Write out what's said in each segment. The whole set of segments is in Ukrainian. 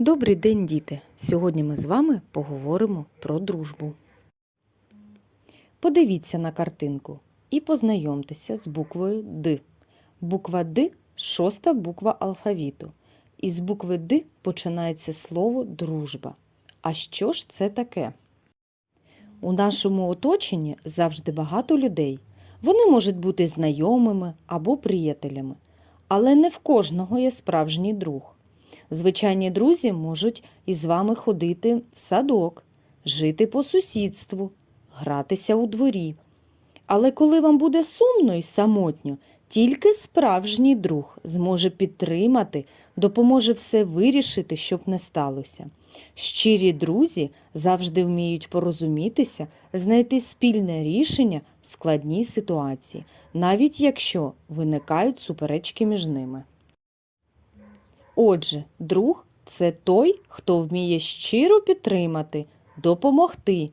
Добрий день, діти! Сьогодні ми з вами поговоримо про дружбу. Подивіться на картинку і познайомтеся з буквою Д. Буква Д шоста буква алфавіту. Із букви Д починається слово дружба. А що ж це таке? У нашому оточенні завжди багато людей. Вони можуть бути знайомими або приятелями, але не в кожного є справжній друг. Звичайні друзі можуть із вами ходити в садок, жити по сусідству, гратися у дворі. Але коли вам буде сумно і самотньо, тільки справжній друг зможе підтримати, допоможе все вирішити, щоб не сталося. Щирі друзі завжди вміють порозумітися, знайти спільне рішення в складній ситуації, навіть якщо виникають суперечки між ними. Отже, друг це той, хто вміє щиро підтримати, допомогти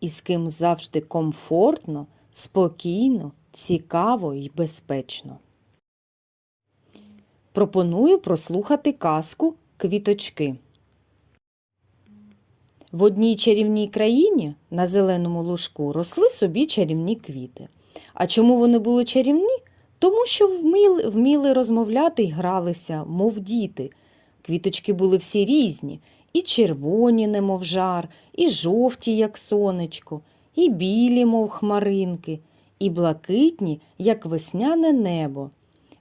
і з ким завжди комфортно, спокійно, цікаво і безпечно. Пропоную прослухати казку Квіточки. В одній чарівній країні на зеленому лужку росли собі чарівні квіти. А чому вони були чарівні? Тому що вміли, вміли розмовляти й гралися, мов діти. Квіточки були всі різні і червоні, немов жар, і жовті, як сонечко, і білі, мов хмаринки, і блакитні, як весняне небо.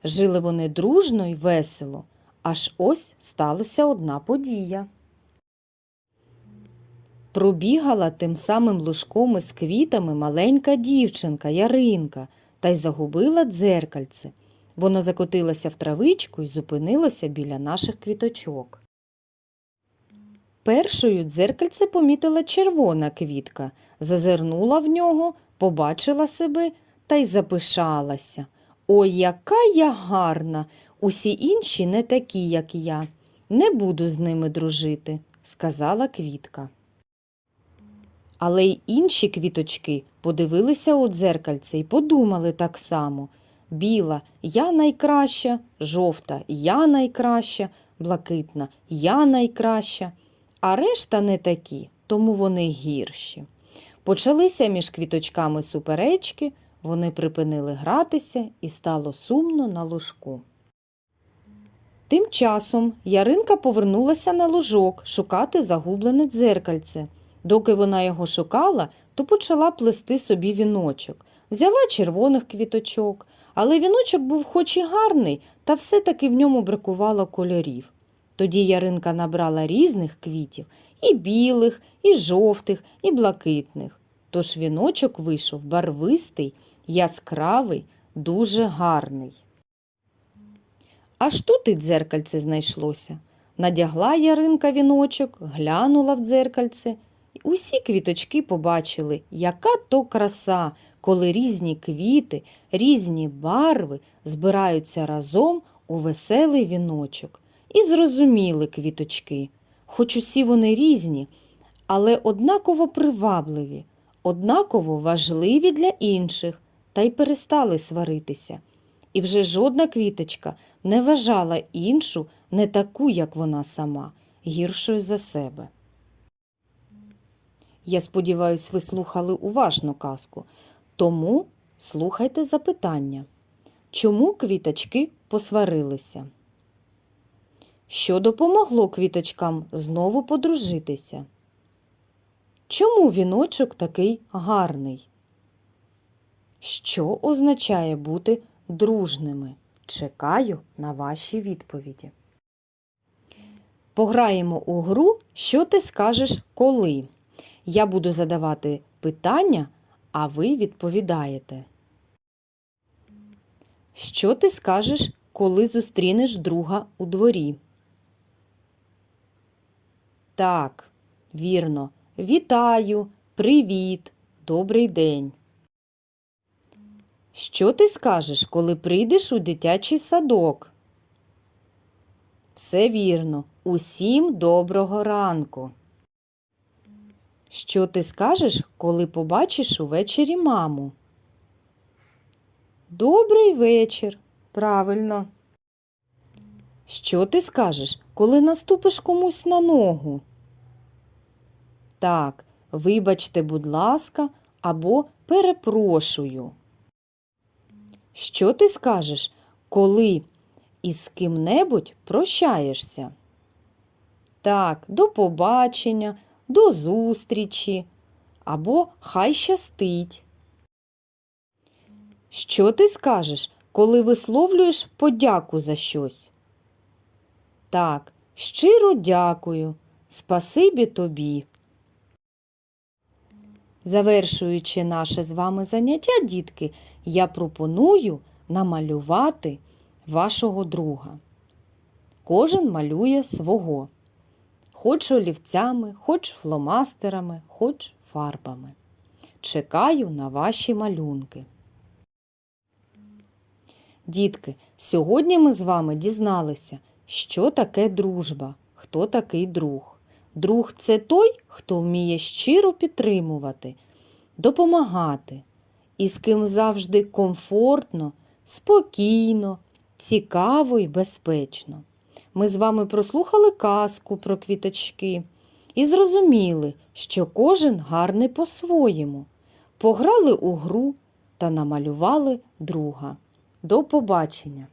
Жили вони дружно й весело, аж ось сталася одна подія. Пробігала тим самим лужком із квітами маленька дівчинка Яринка та й загубила дзеркальце. Воно закотилося в травичку і зупинилося біля наших квіточок. Першою дзеркальце помітила червона квітка, зазирнула в нього, побачила себе та й запишалася. Ой, яка я гарна! Усі інші не такі, як я. Не буду з ними дружити, сказала квітка. Але й інші квіточки подивилися у дзеркальце і подумали так само. Біла я найкраща, жовта я найкраща, блакитна я найкраща, а решта не такі, тому вони гірші. Почалися між квіточками суперечки, вони припинили гратися і стало сумно на ложку. Тим часом Яринка повернулася на ложок шукати загублене дзеркальце. Доки вона його шукала, то почала плести собі віночок. Взяла червоних квіточок, але віночок був хоч і гарний, та все-таки в ньому бракувало кольорів. Тоді Яринка набрала різних квітів і білих, і жовтих, і блакитних. Тож віночок вийшов барвистий, яскравий, дуже гарний. Аж тут і дзеркальце знайшлося. Надягла Яринка віночок, глянула в дзеркальце. Усі квіточки побачили, яка то краса, коли різні квіти, різні барви збираються разом у веселий віночок. І зрозуміли квіточки, хоч усі вони різні, але однаково привабливі, однаково важливі для інших, та й перестали сваритися. І вже жодна квіточка не вважала іншу не таку, як вона сама, гіршою за себе. Я сподіваюся, ви слухали уважно казку, тому слухайте запитання. Чому квіточки посварилися? Що допомогло квіточкам знову подружитися? Чому віночок такий гарний? Що означає бути дружними? Чекаю на ваші відповіді. Пограємо у гру Що ти скажеш коли? Я буду задавати питання, а ви відповідаєте. Що ти скажеш, коли зустрінеш друга у дворі? Так, вірно. Вітаю, привіт, добрий день. Що ти скажеш, коли прийдеш у дитячий садок? Все вірно. Усім доброго ранку. Що ти скажеш, коли побачиш увечері маму? Добрий вечір. Правильно. Що ти скажеш, коли наступиш комусь на ногу? Так, вибачте, будь ласка, або перепрошую. Що ти скажеш, коли із ким-небудь прощаєшся? Так, до побачення, до зустрічі або хай щастить. Що ти скажеш, коли висловлюєш подяку за щось? Так, щиро дякую, спасибі тобі. Завершуючи наше з вами заняття, дітки, я пропоную намалювати вашого друга. Кожен малює свого, хоч олівцями, хоч фломастерами, хоч фарбами. Чекаю на ваші малюнки. Дітки, сьогодні ми з вами дізналися, що таке дружба, хто такий друг. Друг це той, хто вміє щиро підтримувати, допомагати і з ким завжди комфортно, спокійно, цікаво і безпечно. Ми з вами прослухали казку про квіточки і зрозуміли, що кожен гарний по-своєму. Пограли у гру та намалювали друга. До побачення!